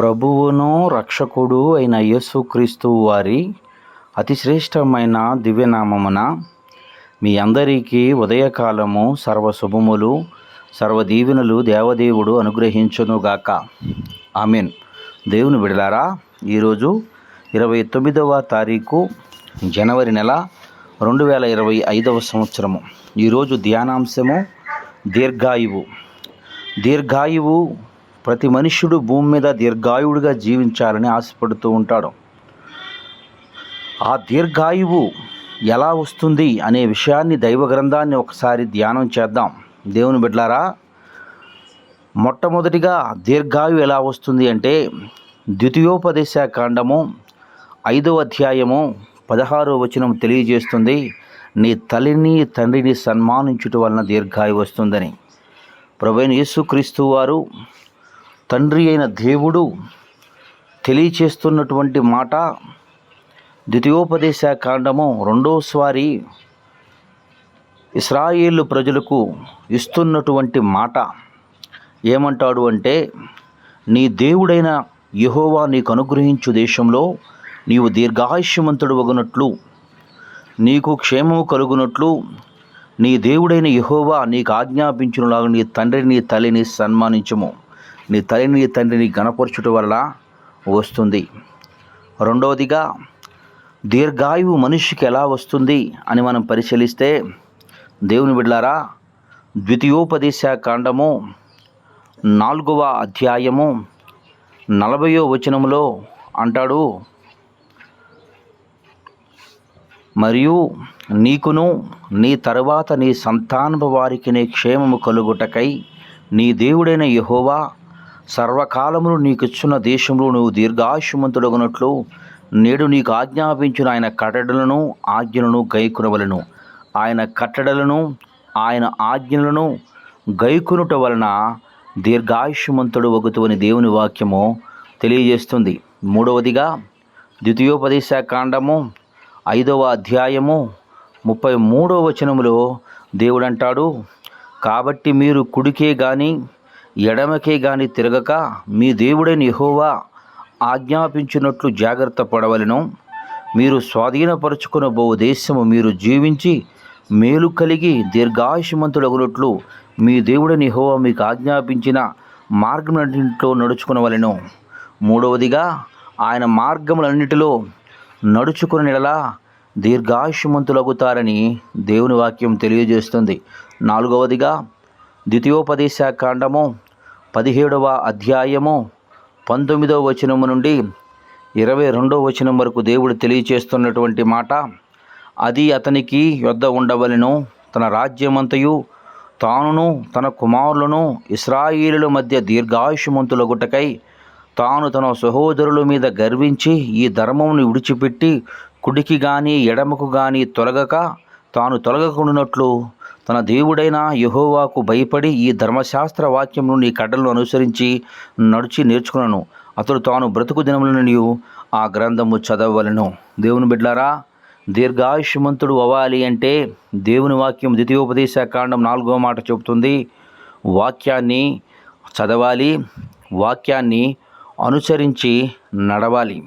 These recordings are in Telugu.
ప్రభువును రక్షకుడు అయిన యేసుక్రీస్తు వారి అతి శ్రేష్టమైన దివ్యనామమున మీ అందరికీ ఉదయకాలము సర్వ శుభములు సర్వ దేవదేవుడు అనుగ్రహించునుగాక. ఆమెన్. దేవుని విడలారా ఈరోజు ఇరవై తొమ్మిదవ తారీఖు జనవరి నెల రెండు వేల ఇరవై ఐదవ సంవత్సరము. ఈరోజు ధ్యానాంశము దీర్ఘాయువు. దీర్ఘాయువు ప్రతి మనుష్యుడు భూమి మీద దీర్ఘాయువుడిగా జీవించాలని ఆశపడుతూ ఉంటాడు. ఆ దీర్ఘాయువు ఎలా వస్తుంది అనే విషయాన్ని దైవ గ్రంథాన్ని ఒకసారి ధ్యానం చేద్దాం. దేవుని బిడ్లారా మొట్టమొదటిగా దీర్ఘాయువు ఎలా వస్తుంది అంటే ద్వితీయోపదేశ కాండము ఐదవ అధ్యాయము పదహారో వచనం తెలియజేస్తుంది నీ తల్లిని తండ్రిని సన్మానించుట వలన దీర్ఘాయువు వస్తుందని. ప్రభైన యేసుక్రీస్తు వారు తండ్రి అయిన దేవుడు తెలియచేస్తున్నటువంటి మాట ద్వితీయోపదేశ కాండము రెండోసారి ఇస్రాయేలు ప్రజలకు ఇస్తున్నటువంటి మాట ఏమంటాడు అంటే నీ దేవుడైన యహోవా నీకు అనుగ్రహించు దేశంలో నీవు దీర్ఘాయుష్యమంతుడు వగునట్లు నీకు క్షేమము కలుగునట్లు నీ దేవుడైన యహోవా నీకు ఆజ్ఞాపించినలాగా నీ తండ్రిని తల్లిని సన్మానించము. నీ తల్లిని తండ్రిని గణపరచుట వల్ల వస్తుంది. రెండవదిగా దీర్ఘాయువు మనిషికి ఎలా వస్తుంది అని మనం పరిశీలిస్తే దేవుని బిడ్లారా ద్వితీయోపదేశ కాండము నాలుగవ అధ్యాయము నలభయో వచనములో అంటాడు మరియు నీకును నీ తరువాత నీ సంతానపు వారికి నీ క్షేమము కలుగుటకై నీ దేవుడైన యహోవా సర్వకాలమును నీకిచ్చున్న దేశంలో నువ్వు దీర్ఘాయుష్మంతుడగునట్లు నేడు నీకు ఆజ్ఞాపించిన ఆయన కట్టడలను ఆజ్ఞలను గైకునవలను. ఆయన కట్టడలను ఆయన ఆజ్ఞలను గైకునుట వలన దీర్ఘాయుష్మంతుడు వగుతువని దేవుని వాక్యము తెలియజేస్తుంది. మూడవదిగా ద్వితీయోపదేశ కాండము ఐదవ అధ్యాయము ముప్పై మూడవ వచనములో దేవుడు అంటాడు కాబట్టి మీరు కుడికే కానీ ఎడమకే గాని తిరగక మీ దేవుడైన యహోవా ఆజ్ఞాపించినట్లు జాగ్రత్త పడవలను. మీరు స్వాధీనపరుచుకునబో దేశము మీరు జీవించి మేలు కలిగి దీర్ఘాయుషమంతుడగునట్లు మీ దేవుడని యెహోవా మీకు ఆజ్ఞాపించిన మార్గములన్నింటిలో నడుచుకునవలను. మూడవదిగా ఆయన మార్గములన్నిటిలో నడుచుకుని నెలలా దీర్ఘాయుషమంతులగుతారని దేవుని వాక్యం తెలియజేస్తుంది. నాలుగవదిగా ద్వితీయోపదేశ కాండము పదిహేడవ అధ్యాయము పంతొమ్మిదవ వచనము నుండి ఇరవై రెండవ వచనం వరకు దేవుడు తెలియచేస్తున్నటువంటి మాట అది అతనికి యొద్ద ఉండవలను. తన రాజ్యమంతయు తానును తన కుమారులను ఇస్రాయిలుల మధ్య దీర్ఘాయుషమంతుల గుట్టకై తాను తన సహోదరుల మీద గర్వించి ఈ ధర్మమును విడిచిపెట్టి కుడికి గాని ఎడమకు గాని తొలగక తాను తొలగకుండానట్లు మన దేవుడైన యహోవాకు భయపడి ఈ ధర్మశాస్త్ర వాక్యమును నీ కడ్డలను అనుసరించి నడిచి నేర్చుకున్నాను. అతడు తాను బ్రతుకు దినములను ఆ గ్రంథము చదవలను దేవుని బిడ్లారా దీర్ఘాయుష్మంతుడు అవ్వాలి అంటే దేవుని వాక్యం ద్వితీయోపదేశ కాండం నాలుగో మాట చెబుతుంది. వాక్యాన్ని చదవాలి వాక్యాన్ని అనుసరించి నడవాలి.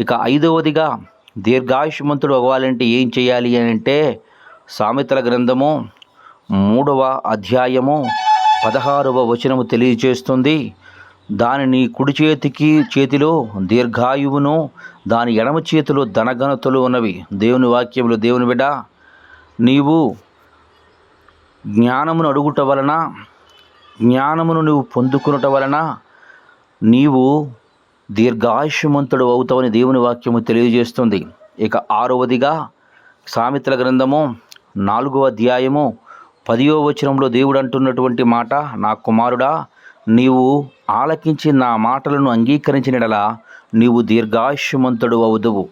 ఇక ఐదవదిగా దీర్ఘాయుష్మంతుడు అవ్వాలంటే ఏం చేయాలి అని అంటే సామెతల గ్రంథము మూడవ అధ్యాయము పదహారవ వచనము తెలియజేస్తుంది దాని నీ కుడి చేతికి చేతిలో దీర్ఘాయువును దాని ఎడమ చేతిలో ధనఘనతలు ఉన్నవి. దేవుని వాక్యములు దేవుని బిడ్డ నీవు జ్ఞానమును అడుగుట వలన జ్ఞానమును నువ్వు పొందుకునుట వలన నీవు దీర్ఘాయుష్యమంతుడు అవుతావని దేవుని వాక్యము తెలియజేస్తుంది. ఇక ఆరవదిగా సామెతల గ్రంథము నాలుగవ అధ్యాయము పదియో వచనంలో దేవుడు అంటున్నటువంటి మాట నా కుమారుడా నీవు ఆలకించి నా మాటలను అంగీకరించిన ఎడల నీవు దీర్ఘాయుష్యమంతుడు అవుదువు.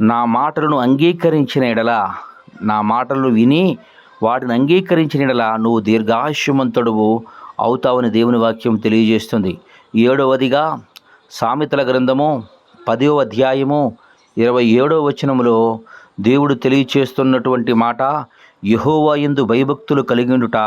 నా మాటలను అంగీకరించిన ఎడల నా మాటలను విని వాటిని అంగీకరించిన ఎడల నువ్వు దీర్ఘాయుష్యమంతుడువు అవుతావని దేవుని వాక్యం తెలియజేస్తుంది. ఏడవదిగా సామెతల గ్రంథము పదో అధ్యాయము ఇరవై ఏడవ వచనములో దేవుడు తెలియచేస్తున్నటువంటి మాట యహోవా ఎందు భయభక్తులు కలిగినట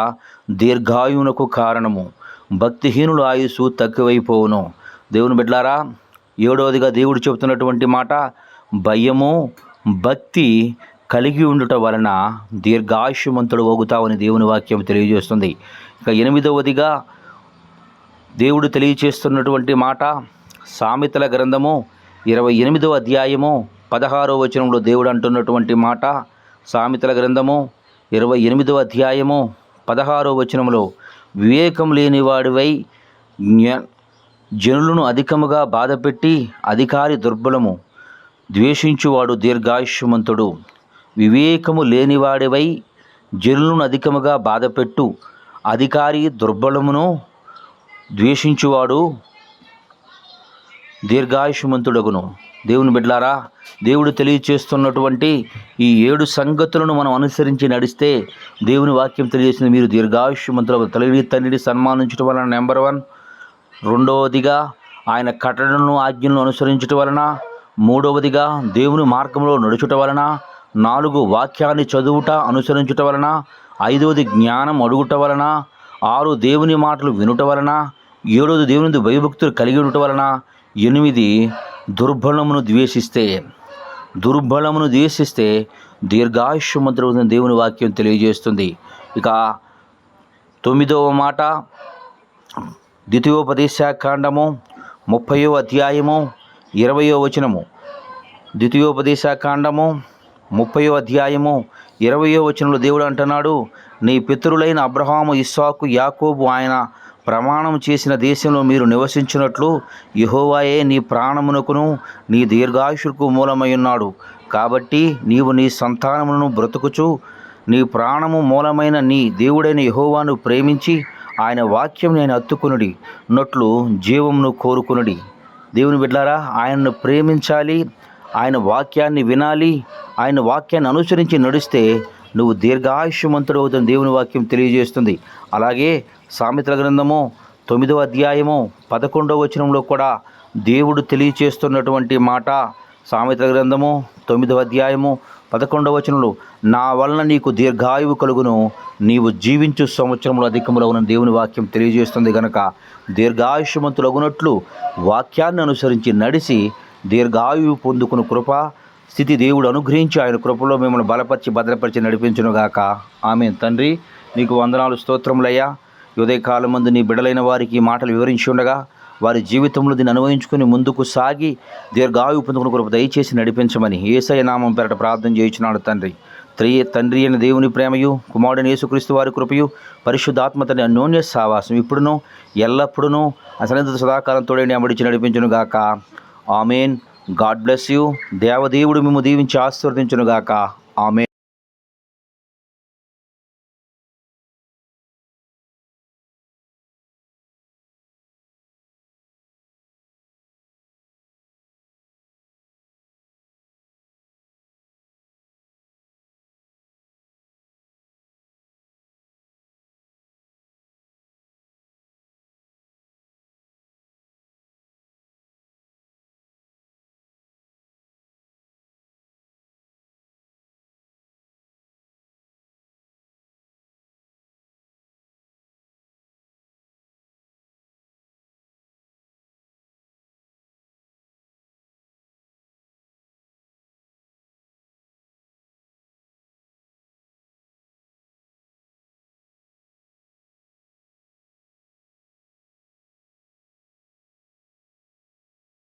దీర్ఘాయువునకు కారణము. భక్తిహీనుల ఆయుసు తక్కువైపోవును. దేవుని బిడ్డలారా ఏడవదిగా దేవుడు చెబుతున్నటువంటి మాట భయము భక్తి కలిగి ఉండుట వలన దీర్ఘాయుష్యమంతుడు ఓగుతావని దేవుని వాక్యం తెలియజేస్తుంది. ఇక ఎనిమిదవదిగా దేవుడు తెలియచేస్తున్నటువంటి మాట సామెతల గ్రంథము ఇరవై ఎనిమిదవ అధ్యాయము పదహారో వచనంలో దేవుడు అంటున్నటువంటి మాట సామెతల గ్రంథము ఇరవై ఎనిమిదవ అధ్యాయము పదహారో వచనంలో వివేకం లేనివాడివై జ్ఞ జనులను అధికముగా బాధపెట్టి అధికారి దుర్బలము ద్వేషించువాడు దీర్ఘాయుష్యమంతుడు. వివేకము లేనివాడివై జనులను అధికముగా బాధపెట్టు అధికారి దుర్బలమును ద్వేషించువాడు దీర్ఘాయుష్యమంతుడగును. దేవుని బిడ్లారా దేవుడు తెలియచేస్తున్నటువంటి ఈ ఏడు సంగతులను మనం అనుసరించి నడిస్తే దేవుని వాక్యం తెలియజేసింది మీరు దీర్ఘాయుష్యమంతులు తల్లి తండ్రిని సన్మానించడం వలన నెంబర్ వన్. రెండవదిగా ఆయన కట్టడలను ఆజ్ఞలను అనుసరించటం వలన. మూడవదిగా దేవుని మార్గంలో నడుచుట వలన. నాలుగు వాక్యాన్ని చదువుట అనుసరించుట వలన. ఐదవది జ్ఞానం అడుగుట వలన. ఆరు దేవుని మాటలు వినుట వలన. ఏడవది దేవుని భయభక్తులు కలిగి ఉండటం వలన. ఎనిమిది దుర్బలమును ద్వేషిస్తే దుర్బలమును ద్వేషిస్తే దీర్ఘాయుష్యమంతుడు దేవుని వాక్యం తెలియజేస్తుంది. ఇక తొమ్మిదవ మాట ద్వితీయోపదేశకాండము ముప్పయో అధ్యాయము ఇరవయో వచనము. ద్వితీయోపదేశకాండము ముప్పయో అధ్యాయము ఇరవయో వచనంలో దేవుడు అంటున్నాడు నీ పితరులైన అబ్రహాము ఇస్సాకు యాకోబు ఆయన ప్రమాణం చేసిన దేశంలో మీరు నివసించినట్లు యహోవాయే నీ ప్రాణమునకును నీ దీర్ఘాయుషుకు మూలమై ఉన్నాడు. కాబట్టి నీవు నీ సంతానమును బ్రతుకుచు నీ ప్రాణము మూలమైన నీ దేవుడైన యహోవాను ప్రేమించి ఆయన వాక్యం నేను అత్తుకునుడి నట్లు జీవమును కోరుకునుడి. దేవుని బిడ్డారా ఆయనను ప్రేమించాలి ఆయన వాక్యాన్ని వినాలి ఆయన వాక్యాన్ని అనుసరించి నడిస్తే నువ్వు దీర్ఘాయుష్యమంతుడు అవుతుంది దేవుని వాక్యం తెలియజేస్తుంది. అలాగే సామెతల గ్రంథము తొమ్మిదవ అధ్యాయము పదకొండవ వచనంలో కూడా దేవుడు తెలియచేస్తున్నటువంటి మాట. సామెతల గ్రంథము తొమ్మిదవ అధ్యాయము పదకొండవ వచనంలో నా వలన నీకు దీర్ఘాయువు కలుగును నీవు జీవించు సంవత్సరంలో అధికములో ఉన్న దేవుని వాక్యం తెలియజేస్తుంది గనక దీర్ఘాయుష్యమంతులగునట్లు వాక్యాన్ని అనుసరించి నడిచి దీర్ఘాయువు పొందుకుని కృప స్థితి దేవుడు అనుగ్రహించి ఆయన కృపలో మిమ్మల్ని బలపరిచి భద్రపరిచి నడిపించునుగాక ఆమె తండ్రి నీకు వందనాలు స్తోత్రములయ్యా. ఉదయకాలం మందు నీ బిడలైన వారికి మాటలు వివరించి ఉండగా వారి జీవితంలో దీన్ని అనుభవించుకుని ముందుకు సాగి దీర్ఘాయు పొందుకుని కృప దయచేసి నడిపించమని ఏసయ నామం పేరట ప్రార్థన చేయించున్నాడు తండ్రి. త్రి తండ్రి అయిన దేవుని ప్రేమయు కుమారుడైన యేసుక్రీస్తు వారి కృపయు పరిశుద్ధాత్మ తండ్రి అన్యోన్య సావాసం ఇప్పుడును ఎల్లప్పుడూ అసలు సదాకాలం తోడని అమడిచి నడిపించును గాక. ఆమెన్. God bless you. దేవదేవుడు మేము దీవించి ఆశీర్వదించును గాక. ఆమెన్.